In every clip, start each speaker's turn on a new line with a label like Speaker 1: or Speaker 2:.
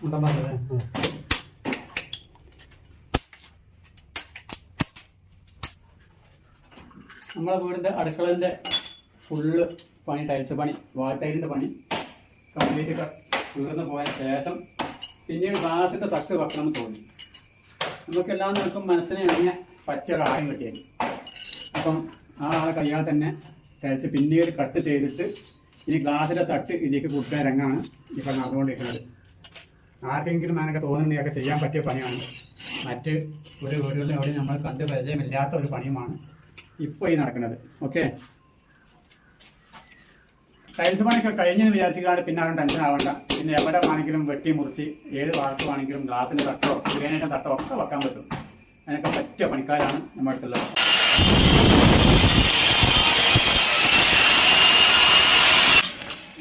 Speaker 1: മുണ്ടന്മാരുടെ നമ്മളെ വീടിന്റെ അടുക്കളന്റെ ഫുള്ള് പണി ടൈൽസ് പണി വാൾ ടൈലിന്റെ പണി കംപ്ലീറ്റ് തീർന്നു പോയ ശേഷം പിന്നീട് ഗ്ലാസിന്റെ തട്ട് വെക്കണമെന്ന് തോന്നി. നമുക്കെല്ലാം നിൽക്കും മനസ്സിനെ ഇണങ്ങിയ പറ്റിയ ഒരാളെയും കിട്ടിയത് അപ്പം ആ ആളെ കയ്യാൽ തന്നെ ടൈൽസ് പിന്നീട് കട്ട് ചെയ്തിട്ട് ഇനി ഗ്ലാസിന്റെ തട്ട് ഇതിലേക്ക് കൂട്ടുകാരങ്ങാണ് ഇപ്പം നടന്നുകൊണ്ടിരിക്കുന്നത്. ആർക്കെങ്കിലും അങ്ങനെയൊക്കെ തോന്നുന്നുണ്ടെങ്കിൽ ചെയ്യാൻ പറ്റിയ പണിയാണ്. മറ്റ് ഒരു വീടുകളിനോട് നമ്മൾ കണ്ട് പരിചയമില്ലാത്ത ഒരു പണിയുമാണ് ഇപ്പോൾ ഈ നടക്കുന്നത്. ഓക്കെ ടൈൽസ് പണിയൊക്കെ കഴിഞ്ഞെന്ന് വിചാരിച്ചാൽ പിന്നെ ആരും ടെൻഷൻ ആവണ്ട. പിന്നെ എവിടെ വേണമെങ്കിലും വെട്ടി മുറിച്ച് ഏത് ഭാഗത്ത് വേണമെങ്കിലും ഗ്ലാസിന്റെ തട്ടോ ഗ്രാനൈറ്റിന്റെ തട്ടോ ഒക്കെ വെക്കാൻ പറ്റും. അതിനൊക്കെ പറ്റിയ പണിക്കാരാണ് നമ്മുടെ അടുത്തുള്ളത്.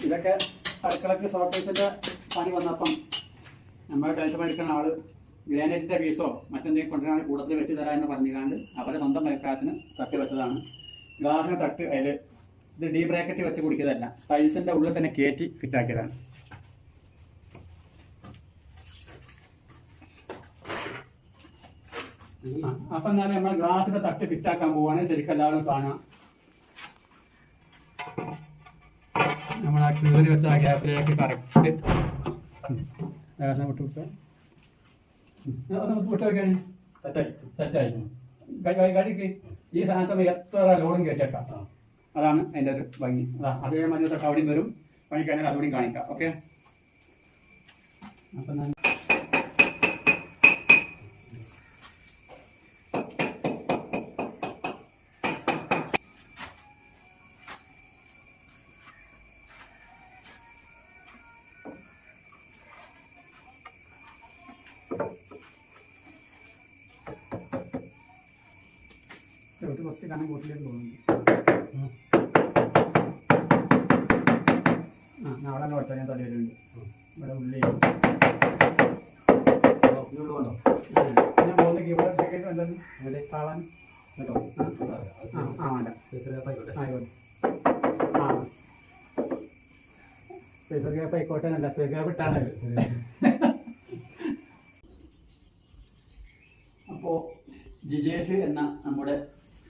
Speaker 1: ഇതൊക്കെ അടുക്കളക്ക് ഷോർട്ടേജിന്റെ പണി വന്നപ്പം നമ്മൾ ടെൻഷൻ എടുക്കുന്ന ആൾ ഗ്രാനൈറ്റിന്റെ പീസോ മറ്റെന്തെങ്കിലും കൊണ്ടുവരാൻ കൂടത്തിൽ വെച്ച് എന്ന് പറഞ്ഞുകൊണ്ട് അവരെ സ്വന്തം അഭിപ്രായത്തിന് തട്ടി വെച്ചതാണ് ഗ്ലാസിന് തട്ട് അതിൽ ഇത് ഡീ ബ്രാക്കറ്റ് വെച്ച് കുടിക്കുന്നതല്ല ടൈൽസിന്റെ ഉള്ളിൽ തന്നെ കയറ്റി ഫിറ്റാക്കിയതാണ് അപ്പൊ എന്നാലും നമ്മൾ ഗ്ലാസിന്റെ തട്ട് ഫിറ്റാക്കാൻ പോവാണ്. ശരിക്കും എല്ലാവരും കാണാം നമ്മൾ ആ കീറി വെച്ച ആ ഗ്യാപ്പിലേക്ക് കറക്റ്റ് വിട്ട്. വിട്ട് വിട്ട് വെക്കാൻ
Speaker 2: സെറ്റായി.
Speaker 1: സെറ്റായി ഗടിക്ക് ഈ സ്ഥാനത്ത് എത്ര ലോഡും കയറ്റിയേക്കാം. അതാണ് അതിന്റെ ഒരു ഭംഗി. അതാ അതേമാതിരി തൊട്ട് അവിടെയും വരും. പണി കഴിഞ്ഞാൽ അതുകൂടിയും കാണിക്കാം. ഓക്കെ? അപ്പം ചെറുത് കുറച്ച് കനം കൂട്ടിലേക്ക് തോന്നുന്നു. ആ നാളെ നോട്ടോ ഞാൻ തലയിലുണ്ട് ഇവിടെ ഉള്ളി ഞാൻ പോകുന്ന കീബോർഡ് ടിക്കറ്റ് എന്താണ് ഇവിടെ താളാൻ
Speaker 2: കേട്ടോ.
Speaker 1: ആ വേണ്ട
Speaker 2: ആയിക്കോട്ടെ
Speaker 1: ആ ഗ്യാപ്പ് ആയിക്കോട്ടെ. എന്നല്ല സ്പീക്കർ ഗ്യാപ്പ് ഇട്ടാണ് അപ്പോൾ ജിജേഷ് എന്ന നമ്മുടെ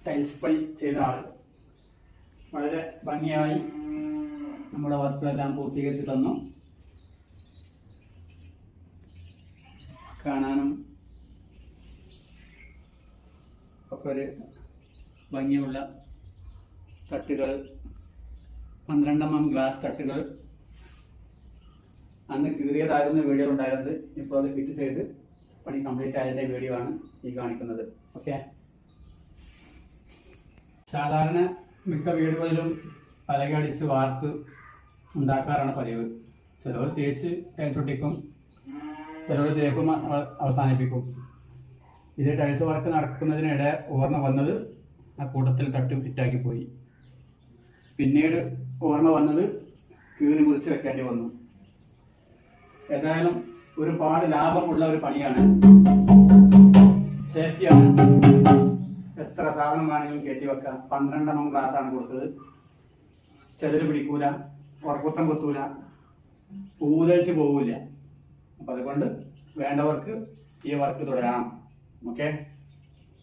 Speaker 1: ടൈൽസ് പണി ചെയ്ത ആൾ വളരെ ഭംഗിയായി നമ്മുടെ വർക്കുകളെല്ലാം പൂർത്തീകരിച്ച് തന്നു. കാണാനും ഒക്കെ ഒരു ഭംഗിയുള്ള തട്ടുകൾ. പന്ത്രണ്ടെണ്ണം ഗ്ലാസ് തട്ടുകൾ. അന്ന് കീറിയതായിരുന്നു വീഡിയോ ഉണ്ടായിരുന്നത്. ഇപ്പോൾ അത് ഫിറ്റ് ചെയ്ത് പണി കംപ്ലീറ്റ് ആയതിന്റെ വീഡിയോ ആണ് ഈ കാണിക്കുന്നത്. ഓക്കെ സാധാരണ മിക്ക വീടുകളിലും പലകടിച്ച് വാർത്ത് ഉണ്ടാക്കാറാണ് പതിവ്. ചിലവർ തേച്ച് തേച്ചൊട്ടിക്കും ചിലവർ തേക്കും അവസാനിപ്പിക്കും. ഇത് ടൈൽസ് വർക്ക് നടക്കുന്നതിനിടെ ഓർമ്മ വന്നത് ആ കൂട്ടത്തിൽ തട്ട് ഫിറ്റാക്കി പോയി. പിന്നീട് ഓർമ്മ വന്നത് കീറി മുറിച്ച് വെക്കേണ്ടി വന്നു. ഏതായാലും ഒരുപാട് ലാഭമുള്ള ഒരു പണിയാണ്. സേഫ്റ്റിയാണ്. സാധനം വേണമെങ്കിലും കയറ്റി വെക്കാം. പന്ത്രണ്ടെണ്ണം ക്ലാസ് ആണ് കൊടുത്തത്. ചെതിര് പിടിക്കൂല ഉറക്കുത്തം കൊത്തൂല പൂതഴിച്ച് പോവില്ല അപ്പം അതുകൊണ്ട് വേണ്ടവർക്ക് ഈ വർക്ക് തുടരാം. ഓക്കെ